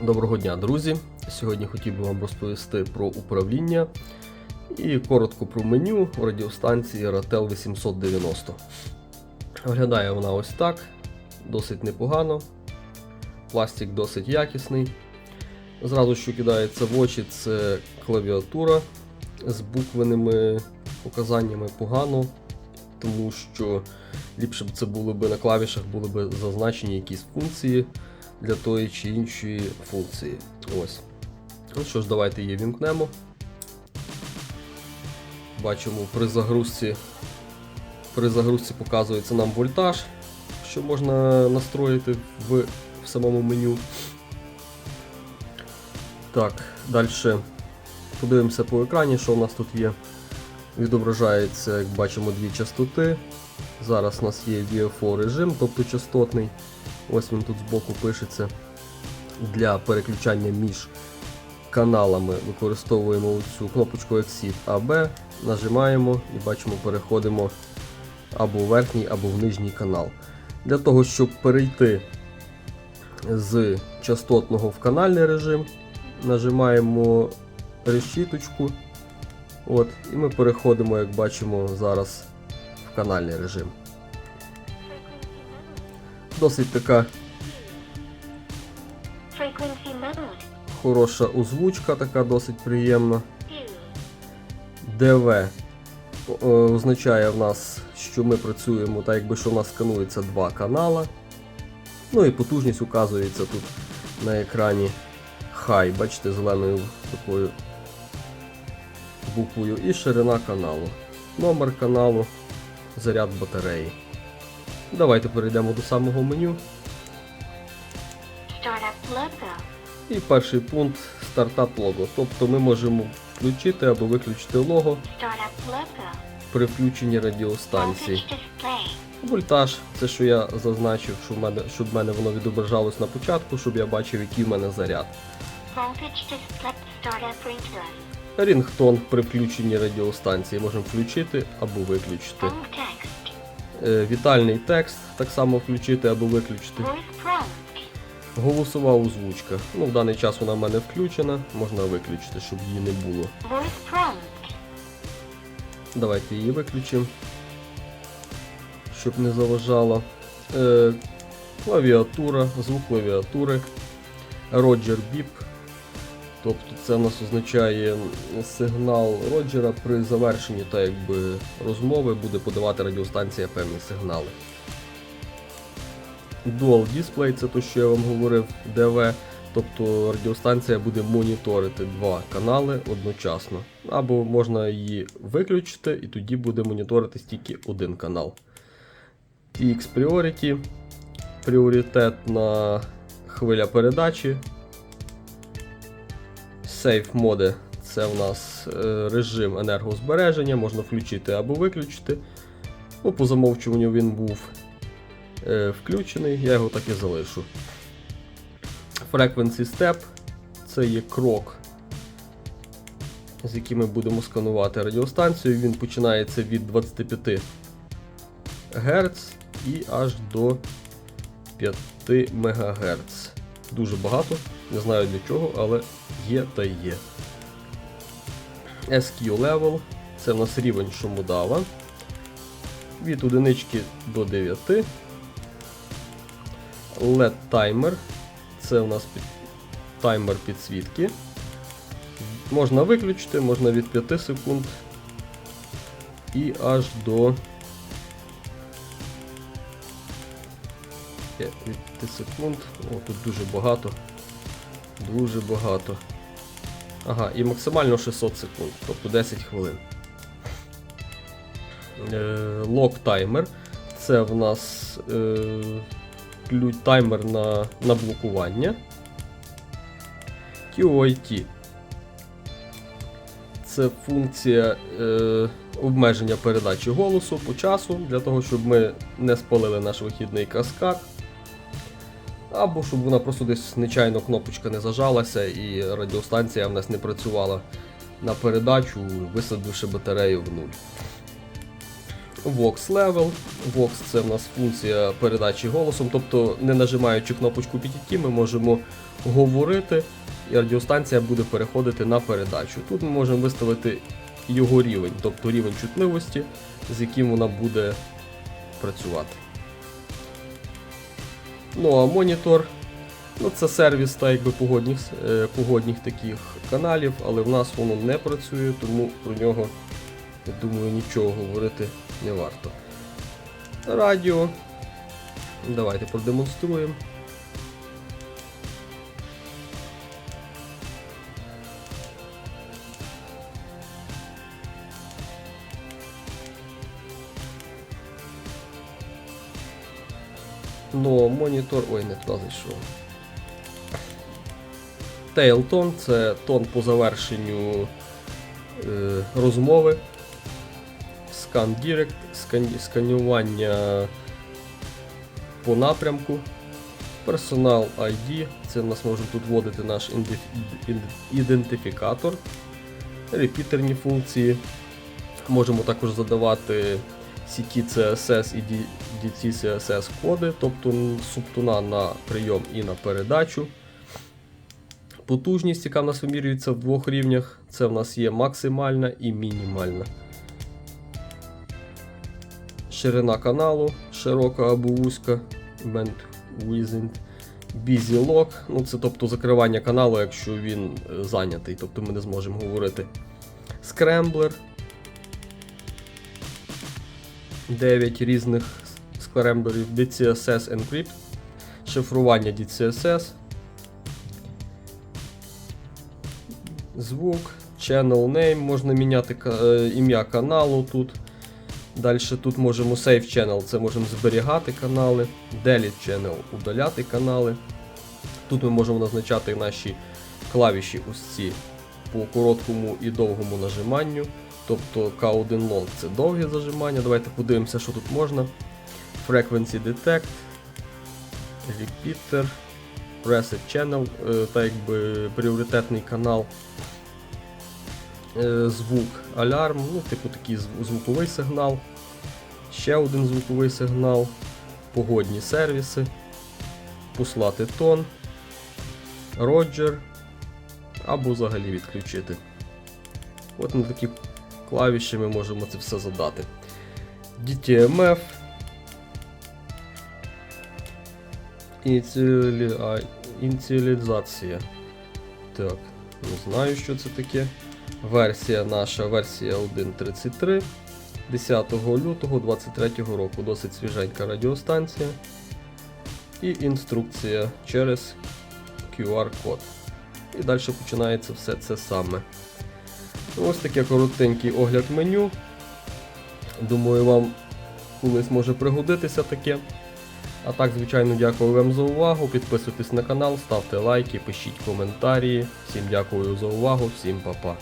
Доброго дня, друзі! Сьогодні хотів би вам розповісти про управління і коротко про меню радіостанції Ratel 890. Виглядає вона ось так, досить непогано. Пластик досить якісний. Зразу що кидається в очі, це клавіатура з буквеними показаннями погано, тому що ліпше б це було б на клавішах, були б зазначені якісь функції для тої чи іншої функції. Ось. Ну що ж, давайте її вімкнемо. Бачимо при загрузці. При загрузці показується нам вольтаж, що можна настроїти в, в самому меню. Так, далі подивимося по екрані, що у нас тут є. Відображається, як бачимо, дві частоти. Зараз у нас є VFO режим, тобто частотний. Ось він тут збоку пишеться. Для переключання між каналами використовуємо цю кнопочку Exit AB, нажимаємо і бачимо, переходимо або в верхній, або в нижній канал. Для того, щоб перейти з частотного в канальний режим, нажимаємо решіточку. От, і ми переходимо, як бачимо, зараз в канальний режим. Досить така хороша озвучка, така досить приємна. ДВ е, означає в нас, що ми працюємо так, якби що в нас сканується два канала. Ну і потужність указується тут на екрані High, бачите, зеленою такою буквою. І ширина каналу. Номер каналу, заряд батареї. Давайте перейдемо до самого меню. І перший пункт стартап лого. Тобто ми можемо включити або виключити лого при включенні радіостанції. Вольтаж, це що я зазначив, що в мене, щоб в мене воно відображалось на початку, щоб я бачив, який в мене заряд. Рінгтон при включенні радіостанції можемо включити або виключити. Е, Вітальний текст так само включити або виключити. Голосова озвучка. Ну, в даний час вона в мене включена, можна виключити, щоб її не було. Давайте її виключимо, щоб не заважало. Е, клавіатура, звук клавіатури, Roger Beep. Тобто це у нас означає сигнал Роджера при завершенні та якби, розмови буде подавати радіостанція певні сигнали. Dual Display це те, що я вам говорив, DV. Тобто радіостанція буде моніторити два канали одночасно. Або можна її виключити, і тоді буде моніторитись тільки один канал. TX Priority. Пріоритетна хвиля передачі. Safe моди це у нас е, режим енергозбереження, можна включити або виключити. Ну, по замовчуванню він був е, включений, я його так і залишу. Frequency Step це є крок, з яким ми будемо сканувати радіостанцію. Він починається від 25 Гц і аж до 5 МГц. Дуже багато, не знаю для чого, але є та є. SQ Level це в нас рівень шумодава. Від 1 до 9. LED Timer це у нас під... таймер підсвітки. Можна виключити, можна від 5 секунд і аж до від 5 секунд. О, тут дуже багато. Дуже багато. Ага, і максимально 600 секунд, тобто 10 хвилин. Е, Лок таймер. Це в нас е, таймер на, на блокування. QoIT. Це функція е, обмеження передачі голосу по часу, для того, щоб ми не спалили наш вихідний каскад. Або щоб вона просто десь нечайно кнопочка не зажалася і радіостанція в нас не працювала на передачу, висадивши батарею в нуль. Vox Level. Vox це в нас функція передачі голосом, тобто не нажимаючи кнопочку PTT, ми можемо говорити, і радіостанція буде переходити на передачу. Тут ми можемо виставити його рівень, тобто рівень чутливості, з яким вона буде працювати. Ну а монітор ну, це сервіс та якби погодних, е, погодних таких каналів, але в нас воно не працює, тому про нього, я думаю, нічого говорити не варто. Радіо. Давайте продемонструємо. Ну, монітор. Ой, не туди зайшов. Tone це тон по завершенню е, розмови. Scan Direct, скан, сканування по напрямку. Personal ID, це в нас можемо тут вводити наш ідентифікатор. Репітерні функції. Можемо також задавати CT CSS і D- DT CSS коди, тобто субтуна на прийом і на передачу. Потужність, яка в нас вимірюється в двох рівнях, це в нас є максимальна і мінімальна. Ширина каналу, широка або вузька, band within, busy lock, ну це тобто закривання каналу, якщо він е, зайнятий, тобто ми не зможемо говорити. Скремблер. 9 різних скремблерів, DCSS Encrypt, шифрування DCSS, звук, channel name, можна міняти е, ім'я каналу тут. Далі тут можемо Save Channel, це можемо зберігати канали, Delete Channel, удаляти канали. Тут ми можемо назначати наші клавіші ось ці по короткому і довгому нажиманню. Тобто K1 Long це довге зажимання. Давайте подивимося, що тут можна. Frequency Detect, Repeater, Preset Channel, е, так якби пріоритетний канал. Е, Звук, алярм, ну, типу такий звуковий сигнал. Ще один звуковий сигнал. Погодні сервіси. Послати тон. Роджер. Або взагалі відключити. От на такі клавіші ми можемо це все задати. DTMF. Ініціалізація. Так, не знаю, що це таке. Версія наша, версія 1.33. 10 лютого 23 року. Досить свіженька радіостанція. І інструкція через QR-код. І далі починається все це саме. Ось таке коротенький огляд меню. Думаю, вам колись може пригодитися таке. А так, звичайно, дякую вам за увагу. Підписуйтесь на канал, ставте лайки, пишіть коментарі. Всім дякую за увагу, всім па-па.